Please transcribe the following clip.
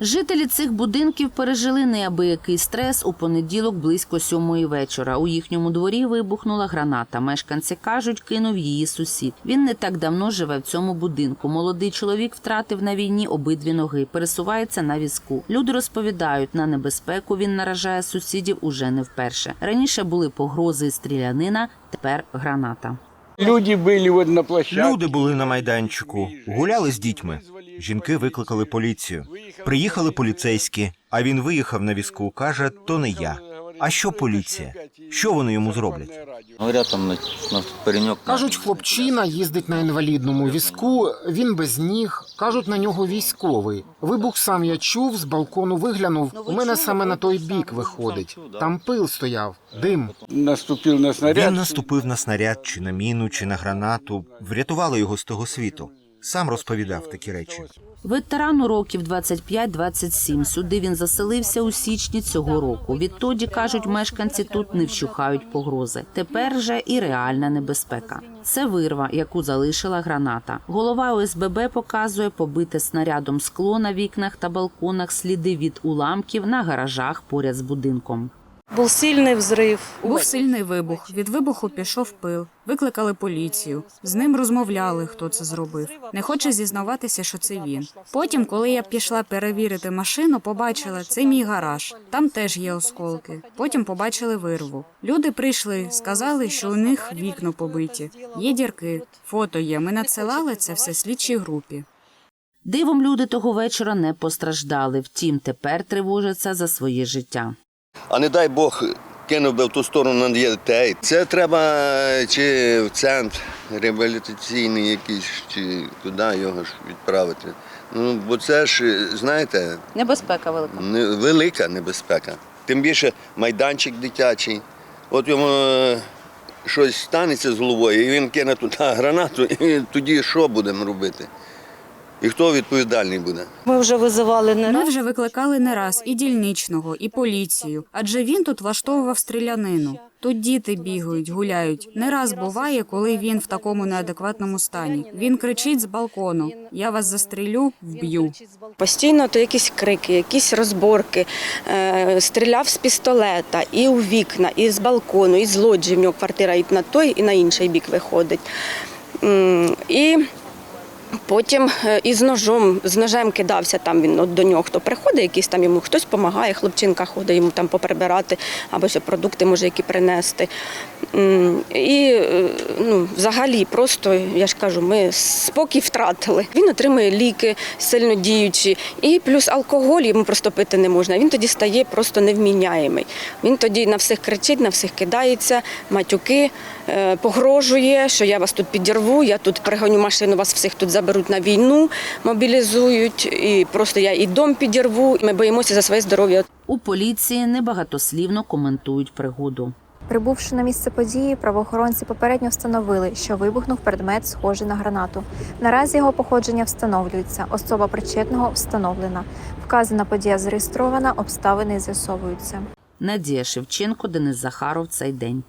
Жителі цих будинків пережили неабиякий стрес у понеділок близько сьомої вечора. У їхньому дворі вибухнула граната. Мешканці кажуть, кинув її сусід. Він не так давно живе в цьому будинку. Молодий чоловік втратив на війні обидві ноги, пересувається на візку. Люди розповідають, на небезпеку він наражає сусідів уже не вперше. Раніше були погрози і стрілянина, тепер граната. Люди были вот на площадке. Люди були на майданчику, гуляли з дітьми. Жінки викликали поліцію. Приїхали поліцейські, а він виїхав на візку. каже, то не я. А що поліція? Що вони йому зроблять? Говорят, там на, на. Кажуть, хлопчина їздить на інвалідному візку, він без ніг. Кажуть, на нього військовий. Вибух сам я чув, з балкону виглянув. У мене саме на той бік виходить. Там пил стояв, дим. Наступил на снаряд. Він наступив на снаряд, чи на міну, чи на гранату. Врятували його з того світу. Сам розповідав такі речі. Ветерану років 25-27. Сюди він заселився у січні цього року. Відтоді кажуть, мешканці тут не вщухають погрози. Тепер же і реальна небезпека. Це вирва, яку залишила граната. Голова ОСББ показує побите снарядом скло на вікнах та балконах, сліди від уламків на гаражах поряд з будинком. Був сильний взрив. Був сильний вибух. Від вибуху пішов пил. Викликали поліцію. З ним розмовляли, хто це зробив. Не хоче зізнаватися, що це він. Потім, коли я пішла перевірити машину, побачила це мій гараж. Там теж є осколки. Потім побачили вирву. Люди прийшли, сказали, що у них вікна побиті. Є дірки, фото є. Ми надсилали це все слідчій групі. Дивом люди того вечора не постраждали. Втім, тепер тривожаться за своє житта. А не дай Бог кинув би в ту сторону на дітей. Це треба е, чи в центр реабілітаційний якийсь, чи туди його ж відправити. Ну, бо це ж, е, знаєте, Небезпека велика. не- велика небезпека. Тим більше майданчик дитячий. От йому е, щось станеться з головою, і він кине туди гранату, і тоді що будемо робити? І хто відповідальний буде? Ми вже визивали не Ми вже викликали не раз і дільничного, і поліцію, адже він тут влаштовував стрілянину. Тут діти бігають, гуляють. Не раз буває, коли він в такому неадекватному стані. Він кричить з балкону: Я вас застрілю, вб'ю. Постійно то якісь крики, якісь розборки. Е, стріляв з пістолета і у вікна, і з балкону, і з лоджії. В нього квартира і на той, і на інший бік виходить. І потім е, із ножом, з ножем кидався там він от до нього, хто приходить, якийсь там йому хтось допомагає, хлопчинка ходить йому там поприбирати або ще продукти може які принести. І е, ну, взагалі просто, я ж кажу, ми спокій втратили. Він отримує ліки сильно діючі, і плюс алкоголь йому просто пити не можна. Він тоді стає просто невміняємий. Він тоді на всіх кричить, на всіх кидається, матюки, е, погрожує, що я вас тут підірву, я тут пригоню машину, вас всіх тут заберуть на війну, мобілізують, і просто я і дом підірву. Ми боїмося за своє здоров'я. У поліції небагатослівно коментують пригоду. Прибувши на місце події, правоохоронці попередньо встановили, що вибухнув предмет, схожий на гранату. Наразі його походження встановлюється. Особа причетного встановлена. Вказана подія зареєстрована, обставини з'ясовуються. Надія Шевченко, Денис Захаров. Цей день.